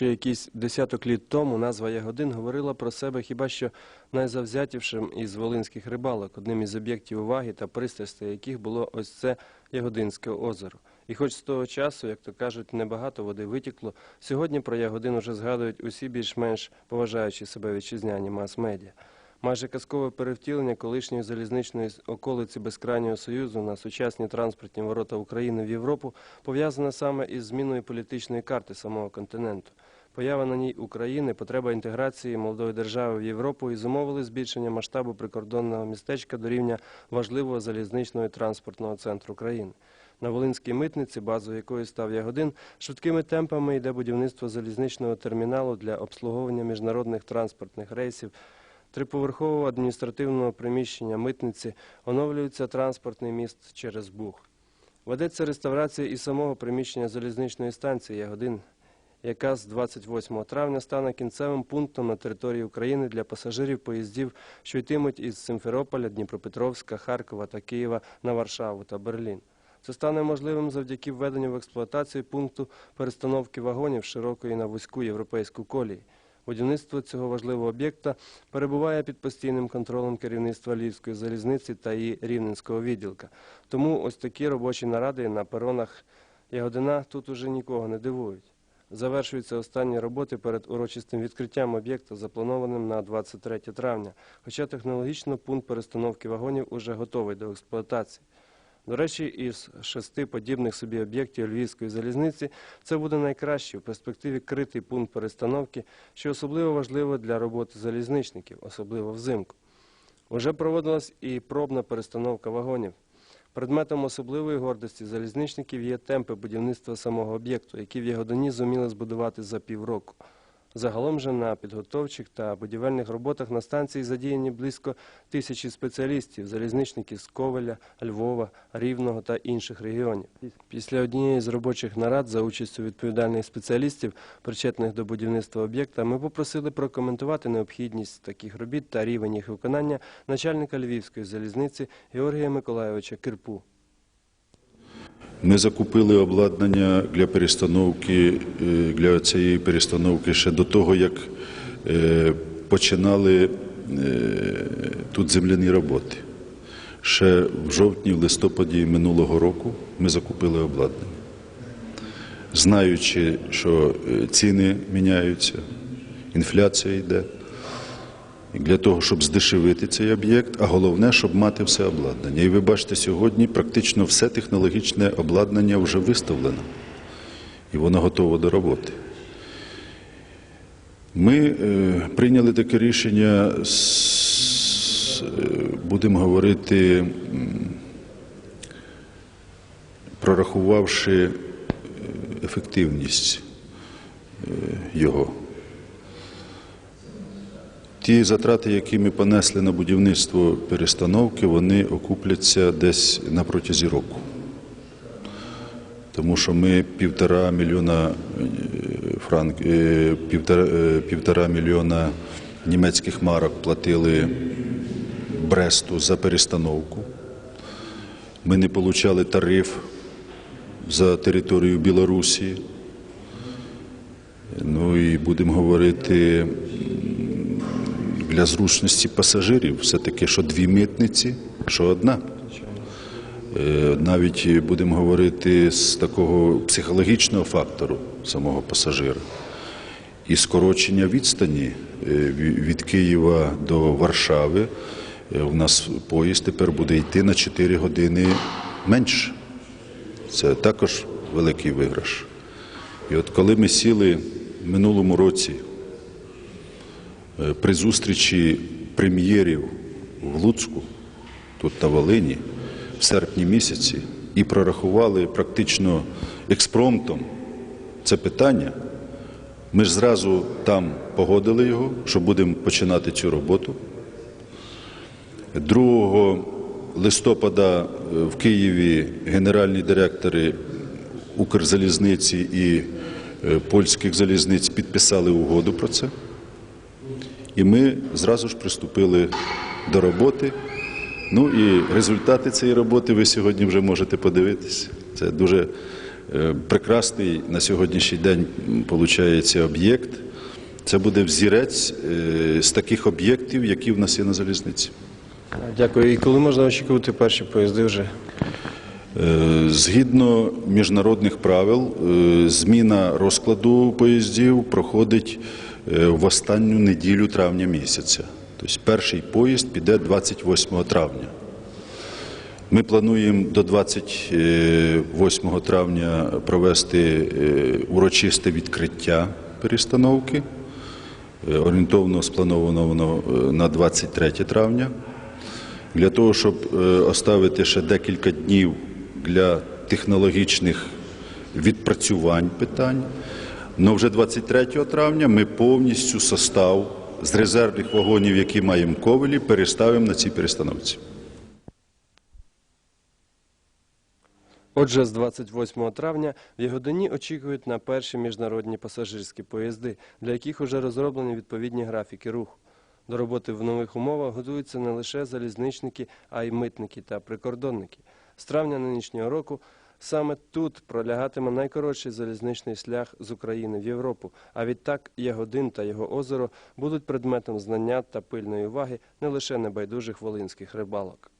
ще якісь десяток літ тому назва Ягодин говорила про себе хіба що найзавзятішим із волинських рибалок, одним із об'єктів уваги та пристрастей яких було ось це Ягодинське озеро. І хоч з того часу, як то кажуть, небагато води витікло, сьогодні про Ягодин уже згадують усі більш-менш поважаючі себе вітчизняні мас-медіа. Майже казкове перевтілення колишньої залізничної околиці Безкрайнього Союзу на сучасні транспортні ворота України в Європу пов'язане саме із зміною політичної карти самого континенту. Поява на ній України, потреба інтеграції молодої держави в Європу і зумовили збільшення масштабу прикордонного містечка до рівня важливого залізничного і транспортного центру країни. На Волинській митниці, базою якої став Ягодин, швидкими темпами йде будівництво залізничного терміналу для обслуговування міжнародних транспортних рейсів триповерхового адміністративного приміщення митниці оновлюється транспортний міст через Буг. Ведеться реставрація і самого приміщення залізничної станції Ягодин, яка з 28 травня стане кінцевим пунктом на території України для пасажирів поїздів, що йтимуть із Симферополя, Дніпропетровська, Харкова та Києва на Варшаву та Берлін. Це стане можливим завдяки введенню в експлуатацію пункту перестановки вагонів широкої на вузьку європейську колії. Будівництво цього важливого об'єкта перебуває під постійним контролем керівництва Львівської залізниці та її рівненського відділка. Тому ось такі робочі наради на перонах Ягодина тут уже нікого не дивують. Завершуються останні роботи перед урочистим відкриттям об'єкта, запланованим на 23 травня, хоча технологічно пункт перестановки вагонів уже готовий до експлуатації. До речі, із шести подібних собі об'єктів Львівської залізниці це буде найкращий в перспективі критий пункт перестановки, що особливо важливо для роботи залізничників, особливо взимку. Уже проводилась і пробна перестановка вагонів. Предметом особливої гордості залізничників є темпи будівництва самого об'єкту, які в Ягодині зуміли збудувати за півроку. Загалом же на підготовчих та будівельних роботах на станції задіяні близько тисячі спеціалістів, залізничників з Ковеля, Львова, Рівного та інших регіонів. Після однієї з робочих нарад за участю відповідальних спеціалістів, причетних до будівництва об'єкта, ми попросили прокоментувати необхідність таких робіт та рівень їх виконання начальника Львівської залізниці Георгія Миколайовича Кирпу. Ми закупили обладнання для перестановки е, для цієї перестановки ще до того, як е, починали е, тут земляні роботи. Ще в жовтні, в листопаді минулого року ми закупили обладнання. Знаючи, що ціни міняються, інфляція йде. Для того, щоб здешевити цей об'єкт, а головне, щоб мати все обладнання. І ви бачите, сьогодні практично все технологічне обладнання вже виставлено, і воно готово до роботи. Ми е, прийняли таке рішення, з, е, будемо говорити, прорахувавши е, ефективність е, його. Ті затрати, які ми понесли на будівництво перестановки, вони окупляться десь на протязі року. Тому що ми півтора мільйона е, франк, е, півтора, е, півтора мільйона німецьких марок платили Бресту за перестановку. Ми не отримали тариф за територію Білорусі. Ну і будемо говорити для зручності пасажирів все-таки, що дві митниці, що одна. Е, Навіть будемо говорити з такого психологічного фактору самого пасажира. І скорочення відстані е, від Києва до Варшави. Е, У нас поїзд тепер буде йти на 4 години менше. Це також великий виграш. І от коли ми сіли в минулому році Е, при зустрічі прем'єрів в Луцьку, тут на Волині, в серпні місяці, і прорахували практично експромтом це питання. Ми ж зразу там погодили його, що будемо починати цю роботу. 2 листопада е, в Києві генеральні директори Укрзалізниці і е, польських залізниць підписали угоду про це. І ми зразу ж приступили до роботи. Ну і результати цієї роботи ви сьогодні вже можете подивитися. Це дуже е, прекрасний на сьогоднішній день виходить об'єкт. Це буде взірець е, з таких об'єктів, які в нас є на залізниці. Дякую. І коли можна очікувати перші поїзди вже? Е, Згідно міжнародних правил, зміна розкладу поїздів проходить в останню неділю травня місяця. Тобто перший поїзд піде 28 травня. Ми плануємо до 28 травня провести е, урочисте відкриття перестановки. Е, Орієнтовно сплановано воно е, на 23 травня. Для того, щоб е, оставити ще декілька днів для технологічних відпрацювань питань. Но вже 23 травня ми повністю состав з резервних вагонів, які маємо ковелі, переставимо на цій перестановці. Отже, з 28 травня в Ягодині очікують на перші міжнародні пасажирські поїзди, для яких уже розроблені відповідні графіки руху. До роботи в нових умовах готуються не лише залізничники, а й митники та прикордонники. З травня нинішнього року саме тут пролягатиме найкоротший залізничний шлях з України в Європу. А відтак Ягодин та його озеро будуть предметом знання та пильної уваги не лише небайдужих волинських рибалок.